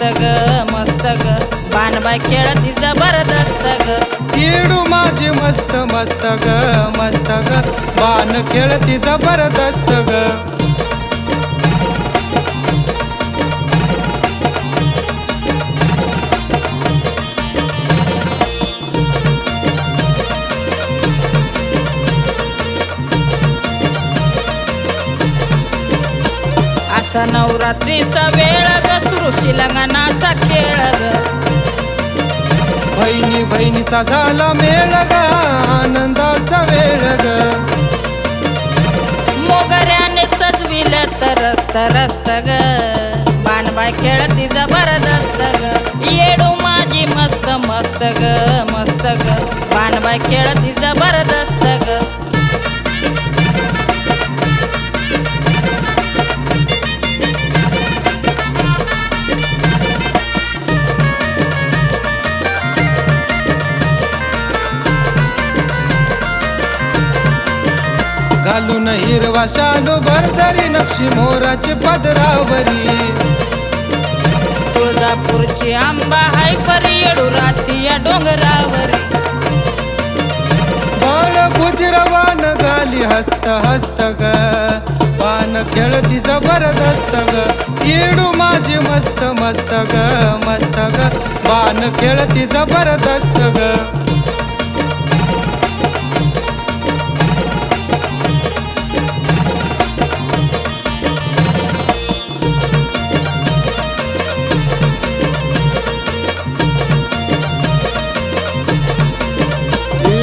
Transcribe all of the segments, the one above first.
मस्त ग मस्त ग बाणबाई खेळती जबरदस्त ग. खेळू माझी मस्त मस्त ग मस्त ग बाण खेळती जबरदस्त ग. असा नवरात्रीचा वेळ ग सुरू शिलंगणाचा खेळ ग. बहिणी बहिणीचा झाला मेळ ग आनंदाचा वेळ ग. मोगऱ्याने सजविल तरस्त रस्त ग. बाणबाई खेळती जबरदस्त ग. येडू माझी मस्त मस्त ग मस्त ग. बाणबाई खेळती जबरदस्त घालून हिरवा शालू भरदरी नक्षी मोराची पदरावरी. तुळजापूरची आंबा हाय परी येडू राती या डोंगरावरी. बाळ गुजरवान गाली हस्त हस्त ग. पान खेळती जबरदस्त ग. येडू माझी मस्त मस्त ग मस्त ग. बाण खेळती जबरदस्त ग.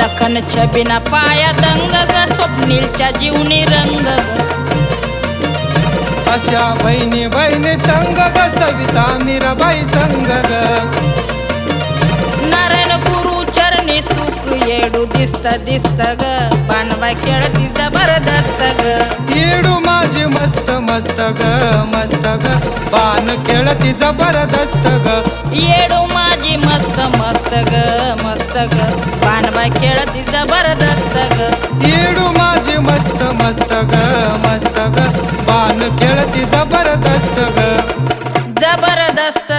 लखन छबिना पाया दंग ग स्वप्नीलच्या जीवनी रंग ग अशा बहिणी बहिणी संग ग सविता मीराबाई संग ग. नारायण गुरु चरणी सुख येडू दिसत दिसत ग. बाणबाई खेळती जबरदस्त ग. येडू माझी मस्त मस्त ग मस्त ग. बाण खेळती जबरदस्त ग. येडू माझी मस्त मस्त ग मस्त ग. खेळती जबरदस्त ग. येडू माझी मस्त मस्त ग मस्त ग. बाण खेळती जबरदस्त ग. जबरदस्त